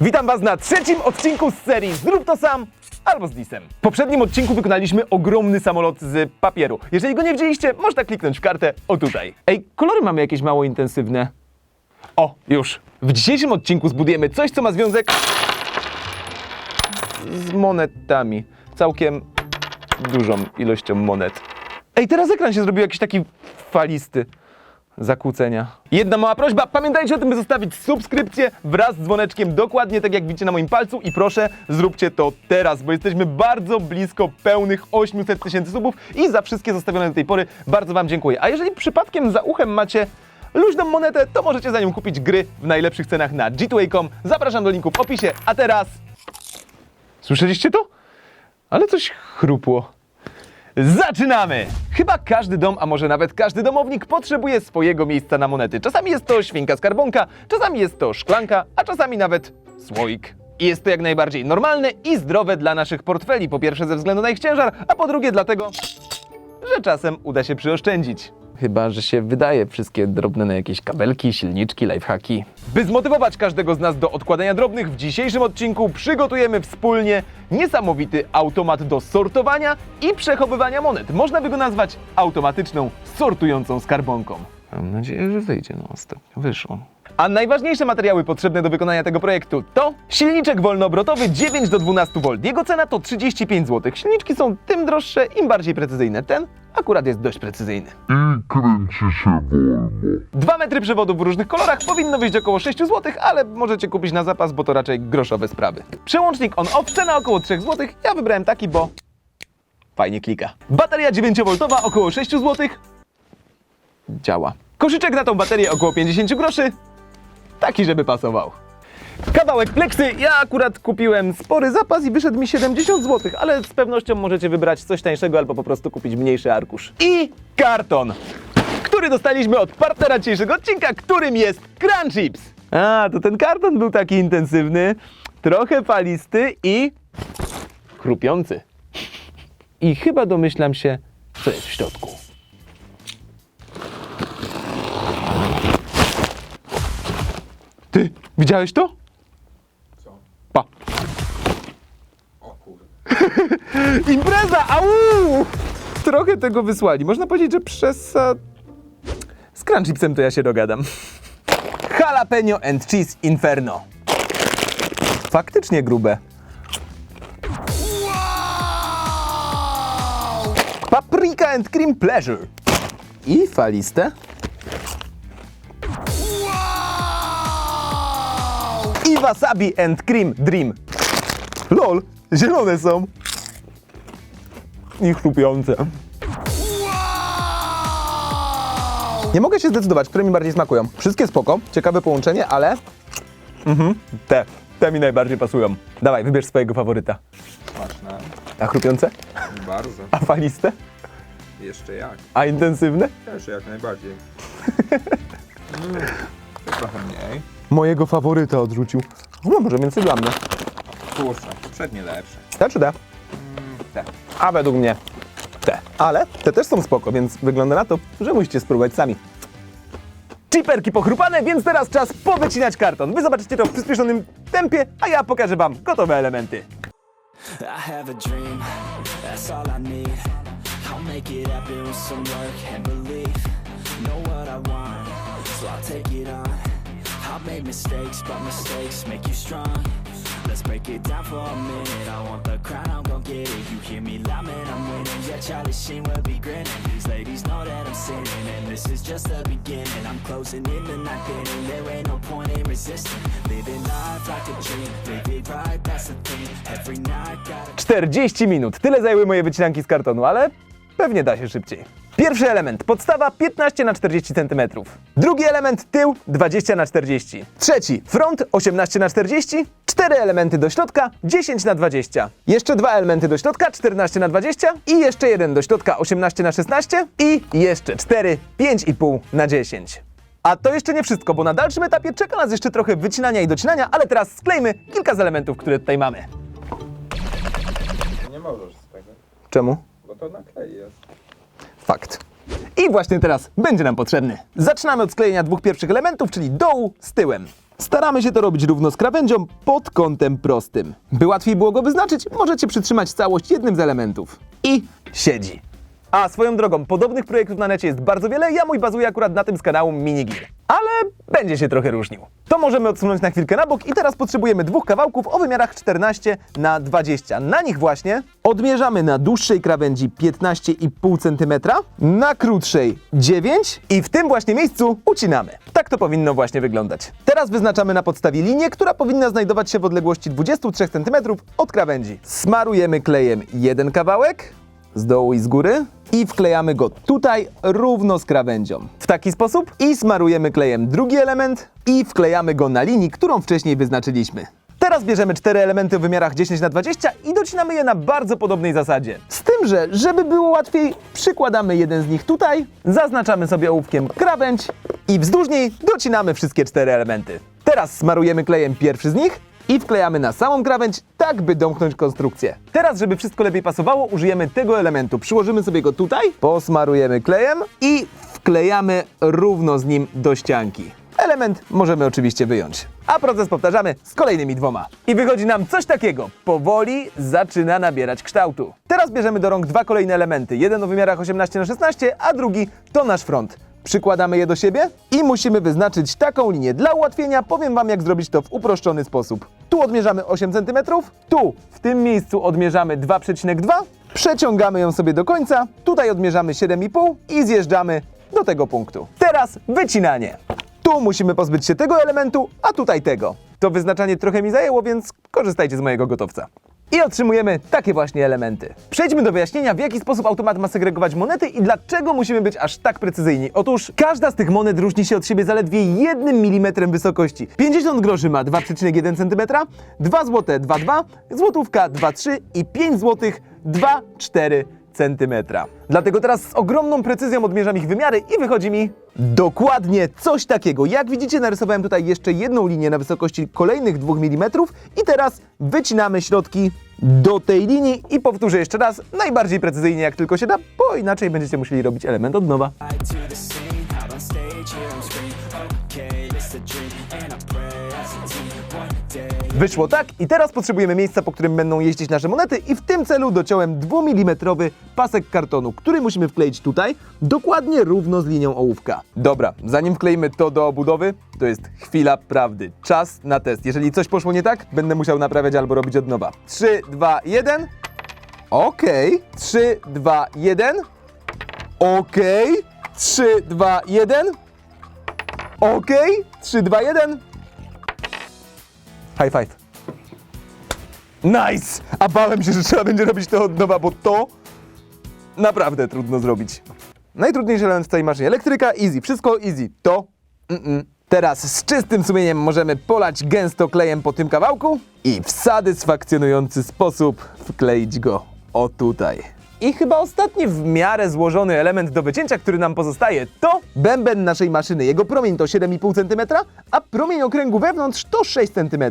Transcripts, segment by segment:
Witam Was na trzecim odcinku z serii Zrób to sam albo z Disem. W poprzednim odcinku wykonaliśmy ogromny samolot z papieru. Jeżeli go nie widzieliście, można kliknąć w kartę o tutaj. Ej, kolory mamy jakieś mało intensywne. O, już. W dzisiejszym odcinku zbudujemy coś, co ma związek z monetami. Całkiem dużą ilością monet. Ej, teraz ekran się zrobił jakiś taki falisty. Zakłócenia. Jedna mała prośba, pamiętajcie o tym, by zostawić subskrypcję wraz z dzwoneczkiem, dokładnie tak jak widzicie na moim palcu i proszę, zróbcie to teraz, bo jesteśmy bardzo blisko pełnych 800 tysięcy subów i za wszystkie zostawione do tej pory bardzo Wam dziękuję. A jeżeli przypadkiem za uchem macie luźną monetę, to możecie za nią kupić gry w najlepszych cenach na g2a.com. Zapraszam do linku w opisie, a teraz... Słyszeliście to? Ale coś chrupło. Zaczynamy! Chyba każdy dom, a może nawet każdy domownik potrzebuje swojego miejsca na monety. Czasami jest to świnka skarbonka, czasami jest to szklanka, a czasami nawet słoik. I jest to jak najbardziej normalne i zdrowe dla naszych portfeli. Po pierwsze ze względu na ich ciężar, a po drugie dlatego, że czasem uda się przyoszczędzić. Chyba, że się wydaje wszystkie drobne na jakieś kabelki, silniczki, lifehacki. By zmotywować każdego z nas do odkładania drobnych, w dzisiejszym odcinku przygotujemy wspólnie niesamowity automat do sortowania i przechowywania monet. Można by go nazwać automatyczną, sortującą skarbonką. Mam nadzieję, że wyjdzie. No ostatnio wyszło. A najważniejsze materiały potrzebne do wykonania tego projektu to silniczek wolnoobrotowy 9 do 12 V. Jego cena to 35 zł. Silniczki są tym droższe, im bardziej precyzyjne. Ten akurat jest dość precyzyjny. i kręci się wolno. 2 metry przewodów w różnych kolorach powinno wyjść około 6 zł, ale możecie kupić na zapas, bo to raczej groszowe sprawy. Przełącznik on-off, cena około 3 zł. Ja wybrałem taki, bo fajnie klika. Bateria 9V około 6 zł. Działa. Koszyczek na tą baterię około 50 groszy. Taki, żeby pasował. Kawałek pleksy. Ja akurat kupiłem spory zapas i wyszedł mi 70 zł, ale z pewnością możecie wybrać coś tańszego albo po prostu kupić mniejszy arkusz. I karton który dostaliśmy od partnera dzisiejszego odcinka, którym jest Crunchips. A, to ten karton był taki intensywny, trochę falisty i chrupiący. I chyba domyślam się, co jest w środku. Ty, widziałeś to? Co? Pa. O kurde. Impreza! Au! Trochę tego wysłali. Można powiedzieć, że przez... e, Z Crunchipsem to ja się dogadam. Jalapeno and Cheese Inferno. Faktycznie grube. Paprika and Cream Pleasure. I faliste. I wasabi and Cream Dream. Lol, zielone są i chrupiące. Nie mogę się zdecydować, które mi bardziej smakują. Wszystkie spoko, ciekawe połączenie, ale... Mhm, te, te mi najbardziej pasują. Dawaj, wybierz swojego faworyta. Smaczne. A chrupiące? Bardzo. A faliste? Jeszcze jak. A intensywne? Też jak najbardziej. Mm, to trochę mniej. Mojego faworyta odrzucił. No, może więcej dla mnie. Kurczę, poprzednie lepsze. Te czy te? Te. A według mnie te. Ale te też są spoko, więc wygląda na to, że musicie spróbować sami. Chiperki pochrupane, więc teraz czas powycinać karton. Wy zobaczycie to w przyspieszonym tempie, a ja pokażę wam gotowe elementy. I have a dream, that's all I need. I'll make it happen with some work and belief. Know what I want, so I'll take it on. I've made mistakes, but mistakes make you strong. Let's break it down for a minute. I want the crown, I'm gon' get it. You hear me loud, man, I'm winning. Yeah, Charlie Sheen will be grinning. These ladies know that I'm sinning, and this is just the beginning. I'm closing in the night inning. There ain't no point in resisting. Living life like a dream, right, that's the thing. Every night, gotta 40 minut. Tyle zajęły moje wycinanki z kartonu, ale pewnie da się szybciej. Pierwszy element, podstawa 15 na 40 cm. Drugi element, tył 20 na 40. Trzeci, front 18 na 40. Cztery elementy do środka 10 na 20. Jeszcze dwa elementy do środka 14 na 20 i jeszcze jeden do środka 18 na 16 i jeszcze cztery 5,5 na 10. A to jeszcze nie wszystko, bo na dalszym etapie czeka nas jeszcze trochę wycinania i docinania, ale teraz sklejmy kilka z elementów, które tutaj mamy. Nie możesz z tego, Czemu? bo to na klej jest. Fakt. I właśnie teraz będzie nam potrzebny. Zaczynamy od sklejenia dwóch pierwszych elementów, czyli dołu z tyłem. Staramy się to robić równo z krawędzią pod kątem prostym. By łatwiej było go wyznaczyć, możecie przytrzymać całość jednym z elementów. I siedzi. A swoją drogą, podobnych projektów na necie jest bardzo wiele, ja mój bazuję akurat na tym z kanału Minigir. Ale będzie się trochę różnił. To możemy odsunąć na chwilkę na bok i teraz potrzebujemy dwóch kawałków o wymiarach 14 na 20. Na nich właśnie odmierzamy na dłuższej krawędzi 15,5 cm, na krótszej 9 i w tym właśnie miejscu ucinamy. Tak to powinno właśnie wyglądać. Teraz wyznaczamy na podstawie linię, która powinna znajdować się w odległości 23 cm od krawędzi. Smarujemy klejem jeden kawałek, z dołu i z góry i wklejamy go tutaj równo z krawędzią. W taki sposób i smarujemy klejem drugi element i wklejamy go na linii, którą wcześniej wyznaczyliśmy. Teraz bierzemy cztery elementy w wymiarach 10 na 20 i docinamy je na bardzo podobnej zasadzie. Z tym, że żeby było łatwiej, przykładamy jeden z nich tutaj, zaznaczamy sobie ołówkiem krawędź i wzdłuż niej docinamy wszystkie cztery elementy. Teraz smarujemy klejem pierwszy z nich i wklejamy na samą krawędź, tak by domknąć konstrukcję. Teraz, żeby wszystko lepiej pasowało, użyjemy tego elementu. Przyłożymy sobie go tutaj, posmarujemy klejem i wklejamy równo z nim do ścianki. Element możemy oczywiście wyjąć. A proces powtarzamy z kolejnymi dwoma. I wychodzi nam coś takiego. Powoli zaczyna nabierać kształtu. Teraz bierzemy do rąk dwa kolejne elementy. Jeden o wymiarach 18 na 16, a drugi to nasz front. Przykładamy je do siebie i musimy wyznaczyć taką linię. Dla ułatwienia powiem Wam, jak zrobić to w uproszczony sposób. Tu odmierzamy 8 cm, tu w tym miejscu odmierzamy 2,2, przeciągamy ją sobie do końca, tutaj odmierzamy 7,5 i zjeżdżamy do tego punktu. Teraz wycinanie. Tu musimy pozbyć się tego elementu, a tutaj tego. To wyznaczanie trochę mi zajęło, więc korzystajcie z mojego gotowca. I otrzymujemy takie właśnie elementy. Przejdźmy do wyjaśnienia, w jaki sposób automat ma segregować monety i dlaczego musimy być aż tak precyzyjni. Otóż każda z tych monet różni się od siebie zaledwie 1 mm wysokości. 50 groszy ma 2,1 cm, 2 zł 2,2, złotówka 2,3 i 5 zł 2,4 cm. Dlatego teraz z ogromną precyzją odmierzam ich wymiary i wychodzi mi dokładnie coś takiego. Jak widzicie, narysowałem tutaj jeszcze jedną linię na wysokości kolejnych 2 mm i teraz wycinamy środki do tej linii i powtórzę jeszcze raz, najbardziej precyzyjnie jak tylko się da, bo inaczej będziecie musieli robić element od nowa. Wyszło tak i teraz potrzebujemy miejsca, po którym będą jeździć nasze monety i w tym celu dociąłem 2 mm pasek kartonu, który musimy wkleić tutaj, dokładnie równo z linią ołówka. Dobra, zanim wkleimy to do obudowy, to jest chwila prawdy. Czas na test. Jeżeli coś poszło nie tak, będę musiał naprawiać albo robić od nowa. 3, 2, 1. Okej. 3, 2, 1. Okej. 3, 2, 1. Okej. 3, 2, 1. High five. Nice! A bałem się, że trzeba będzie robić to od nowa, bo to naprawdę trudno zrobić. Najtrudniejszy element w całej maszynie. Elektryka, easy. Wszystko easy. To mm-mm. Teraz z czystym sumieniem możemy polać gęsto klejem po tym kawałku i w satysfakcjonujący sposób wkleić go o tutaj. I chyba ostatni w miarę złożony element do wycięcia, który nam pozostaje, to bęben naszej maszyny. Jego promień to 7,5 cm, a promień okręgu wewnątrz to 6 cm.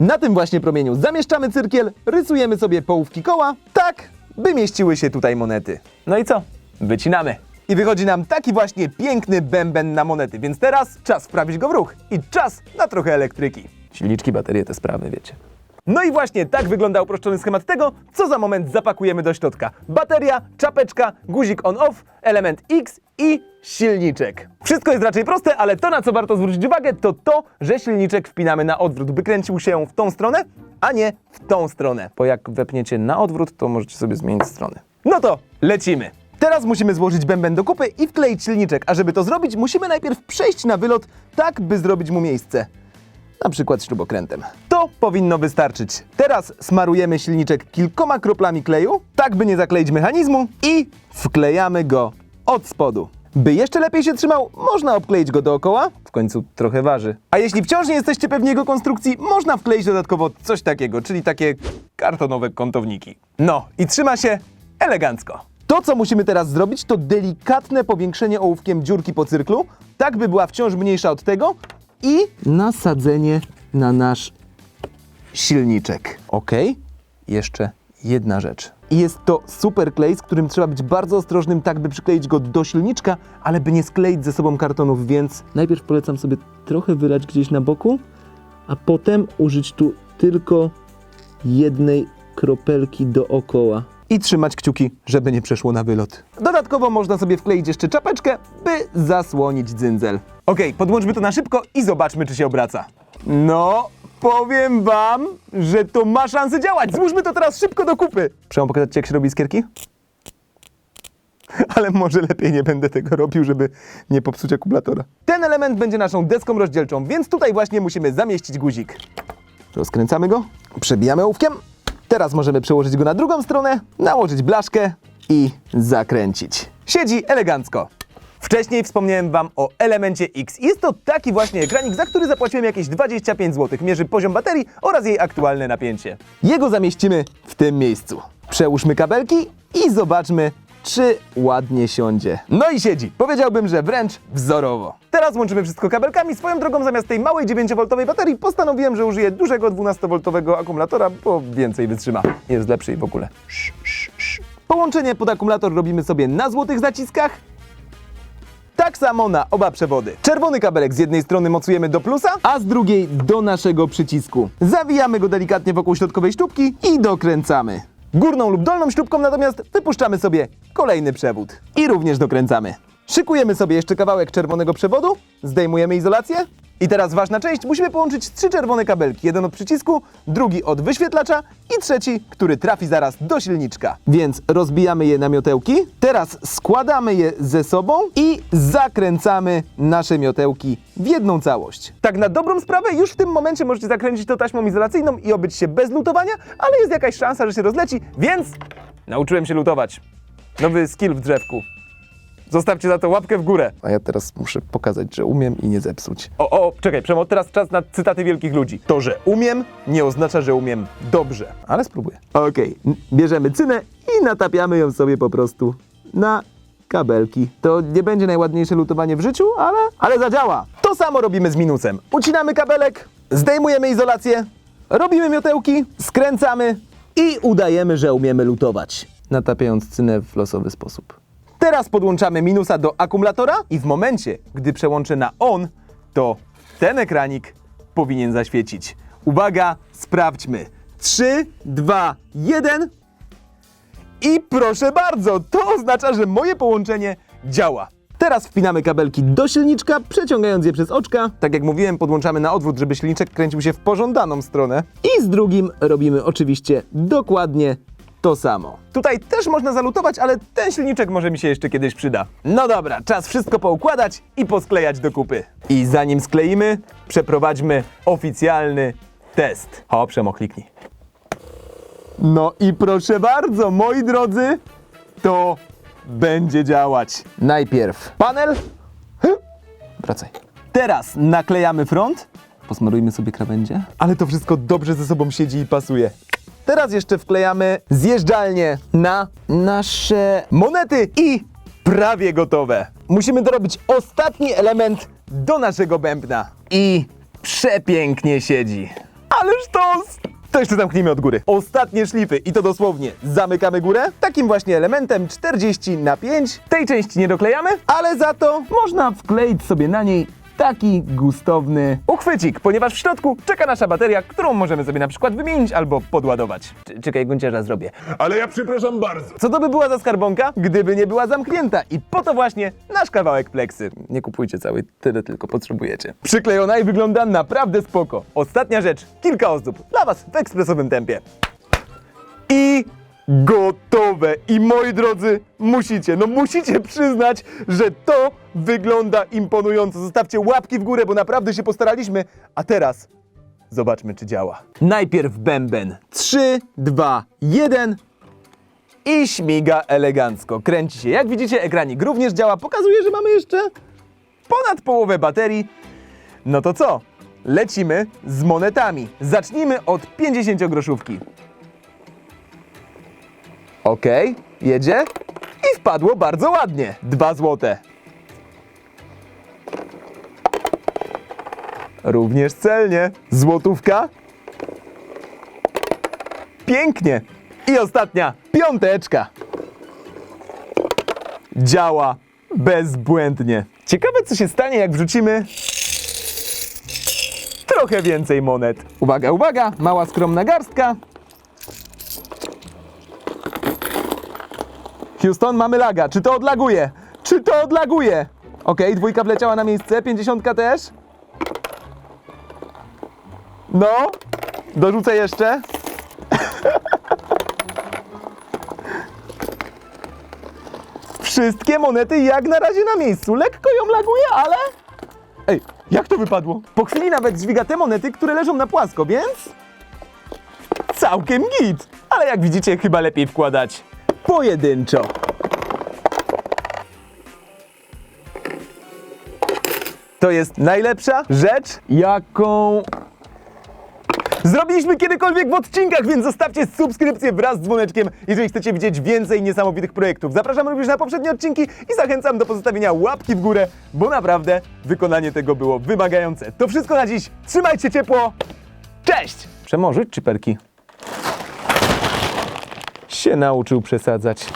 Na tym właśnie promieniu zamieszczamy cyrkiel, rysujemy sobie połówki koła, tak by mieściły się tutaj monety. No i co? Wycinamy. I wychodzi nam taki właśnie piękny bęben na monety, więc teraz czas wprawić go w ruch i czas na trochę elektryki. Silniczki, baterie, te sprawy, wiecie. No i właśnie tak wygląda uproszczony schemat tego, co za moment zapakujemy do środka. Bateria, czapeczka, guzik on-off, element X i silniczek. Wszystko jest raczej proste, ale to na co warto zwrócić uwagę to to, że silniczek wpinamy na odwrót, by kręcił się w tą stronę, a nie w tą stronę. Bo jak wepniecie na odwrót, to możecie sobie zmienić strony. No to lecimy. Teraz musimy złożyć bęben do kupy i wkleić silniczek, a żeby to zrobić, musimy najpierw przejść na wylot, tak by zrobić mu miejsce na przykład śrubokrętem. To powinno wystarczyć. Teraz smarujemy silniczek kilkoma kroplami kleju, tak by nie zakleić mechanizmu i wklejamy go od spodu. By jeszcze lepiej się trzymał, można obkleić go dookoła, w końcu trochę waży. A jeśli wciąż nie jesteście pewni jego konstrukcji, można wkleić dodatkowo coś takiego, czyli takie kartonowe kątowniki. No i trzyma się elegancko. To, co musimy teraz zrobić, to delikatne powiększenie ołówkiem dziurki po cyrklu, tak by była wciąż mniejsza od tego i nasadzenie na nasz silniczek. Ok, jeszcze jedna rzecz. I jest to super klej, z którym trzeba być bardzo ostrożnym, tak by przykleić go do silniczka, ale by nie skleić ze sobą kartonów, więc najpierw polecam sobie trochę wylać gdzieś na boku, a potem użyć tu tylko jednej kropelki dookoła. I trzymać kciuki, żeby nie przeszło na wylot. Dodatkowo można sobie wkleić jeszcze czapeczkę, by zasłonić dzyndzel. Okej, podłączmy to na szybko i zobaczmy, czy się obraca. No, powiem wam, że to ma szansę działać. Złóżmy to teraz szybko do kupy. Przemo pokazać ci, jak się robi iskierki? Ale może lepiej nie będę tego robił, żeby nie popsuć akumulatora. Ten element będzie naszą deską rozdzielczą, więc tutaj właśnie musimy zamieścić guzik. Rozkręcamy go, przebijamy ołówkiem. Teraz możemy przełożyć go na drugą stronę, nałożyć blaszkę i zakręcić. Siedzi elegancko. Wcześniej wspomniałem Wam o elemencie X. Jest to taki właśnie ekranik, za który zapłaciłem jakieś 25 zł. Mierzy poziom baterii oraz jej aktualne napięcie. Jego zamieścimy w tym miejscu. Przełóżmy kabelki i zobaczmy, czy ładnie siądzie. No i siedzi. Powiedziałbym, że wręcz wzorowo. Teraz łączymy wszystko kabelkami. Swoją drogą zamiast tej małej 9V baterii postanowiłem, że użyję dużego 12V akumulatora, bo więcej wytrzyma. Jest lepszy i w ogóle. Połączenie pod akumulator robimy sobie na złotych zaciskach. Tak samo na oba przewody. Czerwony kabelek z jednej strony mocujemy do plusa, a z drugiej do naszego przycisku. Zawijamy go delikatnie wokół środkowej śrubki i dokręcamy. Górną lub dolną śrubką natomiast wypuszczamy sobie kolejny przewód. I również dokręcamy. Szykujemy sobie jeszcze kawałek czerwonego przewodu, zdejmujemy izolację. I teraz ważna część, musimy połączyć trzy czerwone kabelki. Jeden od przycisku, drugi od wyświetlacza i trzeci, który trafi zaraz do silniczka. Więc rozbijamy je na miotełki. Teraz składamy je ze sobą i zakręcamy nasze miotełki w jedną całość. Tak na dobrą sprawę, już w tym momencie możecie zakręcić to taśmą izolacyjną i obyć się bez lutowania, ale jest jakaś szansa, że się rozleci, więc nauczyłem się lutować. Nowy skill w drzewku. Zostawcie za to łapkę w górę. A ja teraz muszę pokazać, że umiem i nie zepsuć. O, o, czekaj, Przemo, teraz czas na cytaty wielkich ludzi. To, że umiem, nie oznacza, że umiem dobrze. Ale spróbuję. Okej, n- bierzemy cynę i natapiamy ją sobie po prostu na kabelki. To nie będzie najładniejsze lutowanie w życiu, ale, ale zadziała. To samo robimy z minusem. Ucinamy kabelek, zdejmujemy izolację, robimy miotełki, skręcamy i udajemy, że umiemy lutować. Natapiając cynę w losowy sposób. Teraz podłączamy minusa do akumulatora i w momencie, gdy przełączę na on, to ten ekranik powinien zaświecić. Uwaga, sprawdźmy. 3, 2, 1 i proszę bardzo, to oznacza, że moje połączenie działa. Teraz wpinamy kabelki do silniczka, przeciągając je przez oczka. Tak jak mówiłem, podłączamy na odwrót, żeby silniczek kręcił się w pożądaną stronę. I z drugim robimy oczywiście dokładnie to samo. Tutaj też można zalutować, ale ten silniczek może mi się jeszcze kiedyś przyda. No dobra, czas wszystko poukładać i posklejać do kupy. I zanim skleimy, przeprowadźmy oficjalny test. O, Przemo, kliknij. No i proszę bardzo, moi drodzy, to będzie działać. Najpierw panel. Hy, Wracaj. Teraz naklejamy front. Posmarujmy sobie krawędzie. Ale to wszystko dobrze ze sobą siedzi i pasuje. Teraz jeszcze wklejamy zjeżdżalnię na nasze monety i prawie gotowe. Musimy dorobić ostatni element do naszego bębna. I przepięknie siedzi. Ależ to... To jeszcze zamknijmy od góry. Ostatnie szlify i to dosłownie zamykamy górę. Takim właśnie elementem 40 na 5. Tej części nie doklejamy, ale za to można wkleić sobie na niej taki gustowny uchwycik, ponieważ w środku czeka nasza bateria, którą możemy sobie na przykład wymienić albo podładować. Czy- Czekaj, gunciarza zrobię. Ale ja przepraszam bardzo. Co to by była za skarbonka, gdyby nie była zamknięta? I po to właśnie nasz kawałek pleksy. Nie kupujcie całej, tyle tylko potrzebujecie. Przyklejona i wygląda naprawdę spoko. Ostatnia rzecz, kilka ozdób dla Was w ekspresowym tempie. I gotowe. I moi drodzy, musicie, no musicie przyznać, że to wygląda imponująco. Zostawcie łapki w górę, bo naprawdę się postaraliśmy. A teraz zobaczmy, czy działa. Najpierw bęben. 3, 2, 1 i śmiga elegancko. Kręci się. Jak widzicie, ekranik również działa. Pokazuje, że mamy jeszcze ponad połowę baterii. No to co? Lecimy z monetami. Zacznijmy od 50 groszówki. Ok, jedzie i wpadło bardzo ładnie. Dwa złote. Również celnie. Złotówka. Pięknie. I ostatnia, piąteczka. Działa bezbłędnie. Ciekawe, co się stanie, jak wrzucimy trochę więcej monet. Uwaga, uwaga, mała skromna garstka. Houston, mamy laga. Czy to odlaguje? Czy to odlaguje? Okej, dwójka wleciała na miejsce, pięćdziesiątka też. No, dorzucę jeszcze. Wszystkie monety jak na razie na miejscu. Lekko ją laguje, ale... Ej, jak to wypadło? Po chwili nawet dźwiga te monety, które leżą na płasko, więc... Całkiem git. Ale jak widzicie, chyba lepiej wkładać pojedynczo. To jest najlepsza rzecz, jaką zrobiliśmy kiedykolwiek w odcinkach, więc zostawcie subskrypcję wraz z dzwoneczkiem, jeżeli chcecie widzieć więcej niesamowitych projektów. Zapraszam również na poprzednie odcinki i zachęcam do pozostawienia łapki w górę, bo naprawdę wykonanie tego było wymagające. To wszystko na dziś. Trzymajcie ciepło. Cześć! Przemożyć czy perki? Się nauczył przesadzać.